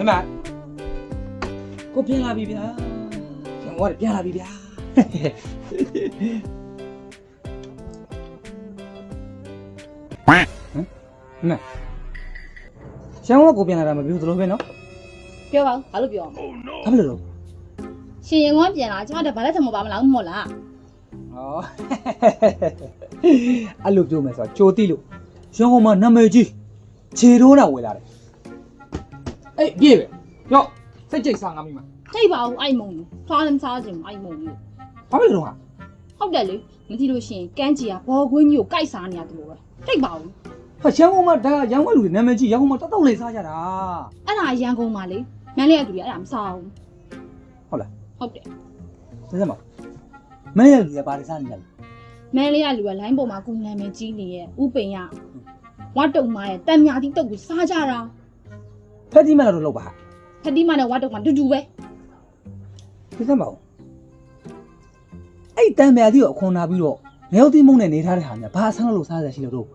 မမကိုပြန်လာပြီဗျာကျန်တော့ပြန်လာပြီဗျာဟမ်မရှမ်းကကိုပြန်လာတာမပြောသလိုပဲနော်ပြောပါဦးဘာလို့ပြောအောင်ဘာဖြစ်လို့လဲရှင်ရင်ကောင်းပြန်လာကျွန်တော်တဘာလက်ထမပါမလားမဟုတ်လားဩအဲ့လိုပြောမယ်ဆိုတော့ကြိုတိလို့ရှမ်းကမှနာမည်ကြီးခြေထိုးတာဝယ်လာတယ် အေးပြေးပဲရော့စိတ်ကြိတ်စားငါမိမထိတ်ပါဦးအဲ့မုံလို့သွားလည်းမစားခြင်းအဲ့မုံလို့ဘာဖြစ်လို့လဲတော့ဟာဟုတ်တယ်လေမကြည့်လို့ရှရင်ကန်းကြီးကဘောကွင်းကြီးကိုကိုက်စားနေရတယ်လို့ပဲထိတ်ပါဦးဟာရှမ်းကမှဒါရန်ဝဲလူတွေနာမည်ကြီးရန်ကုန်မှာတောက်တောက်လေးစားကြတာအဲ့ဒါရန်ကုန်မှာလေမန်းလေးကတူရအဲ့ဒါမစားဘူးဟုတ်လားဟုတ်တယ်စစမမင်းရဲ့လူတွေဘာတွေစားနေကြလဲမန်းလေးကလူကလိုင်းပေါ်မှာကုနာမည်ကြီးနေရဲ့ဥပိန်ရဝတ်တုံမရဲ့တန်မြာတိတုတ်ကိုစားကြတာ ဖက်တိမလာတော့လောက်ပါဖတိမနဲ့ဝတ်တုံမတူတူပဲစစမအောင်အဲ့တံမြာတိကိုအခွန်နာပြီးတော့ငယ်ုတ်တိမုံနဲ့နေထားတဲ့ဟာများဘာအဆန်းလို့စားရရှိလို့တော့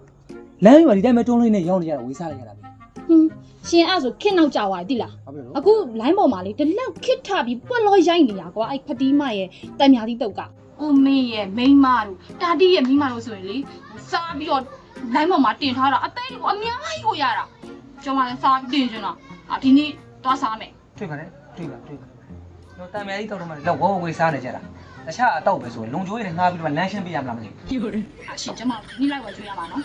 လမ်းမှာဒီတိုင်းပဲတွန်းလေးနဲ့ရောင်းနေကြတာဝေးစားလိုက်ရတာပဲဟွန်းရှင်အဲ့ဆိုခင်းနောက်ကြသွားတယ်တိလားဘာဖြစ်လို့အခုလိုင်းပေါ်မှာလေဒီလောက်ခစ်ထပြီးပွက်လို့ရိုက်နေတာကွာအဲ့ဖတီးမရဲ့တန်မြာတိတုတ်ကအိုမေရဲ့မိန်းမတို့တာတီရဲ့မိန်းမတို့ဆိုရင်လေစားပြီးတော့လိုင်းပေါ်မှာတင်ထားတာအသေးကိုအများကြီးကိုရတာ ကျွန်မလည်းစားပြီးတင်ချင်တာအာဒီနေ့သွားစားမယ် တွေ့ပါနဲ့တွေ့ပါတွေ့ပါတော့တံမြာတိတောက်တော့မှလောက်ဝဝဝေးစားနေကြတာတခြားအတော့ပဲဆိုရင်လုံချိုးရည်ငှားပြီးတော့လမ်းရှင်းပြရမလားမသိဘူး အရှင်ကျွန်မဒီနေ့လိုက်ဝယ်ကျွေးရမှာနော်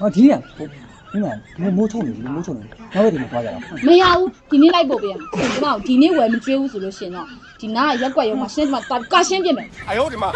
ဟောဒီရဟုတ်ဒီမှာဒီမိုးချုံနေဒီမိုးချုံနေနောက်ဘက်ဒီမှာသွားကြတာ မရဘူးဒီနေ့လိုက်ပို့ပေးရမှာကျွန်မတို့ဒီနေ့ဝယ်မကျွေးဘူးဆိုလို့ရှင်တော့ဒီနားရက်ွက်ရုံမှာရှင်းကျွန်မသွားကရှင်းပြင်မယ် 哎呦我的妈！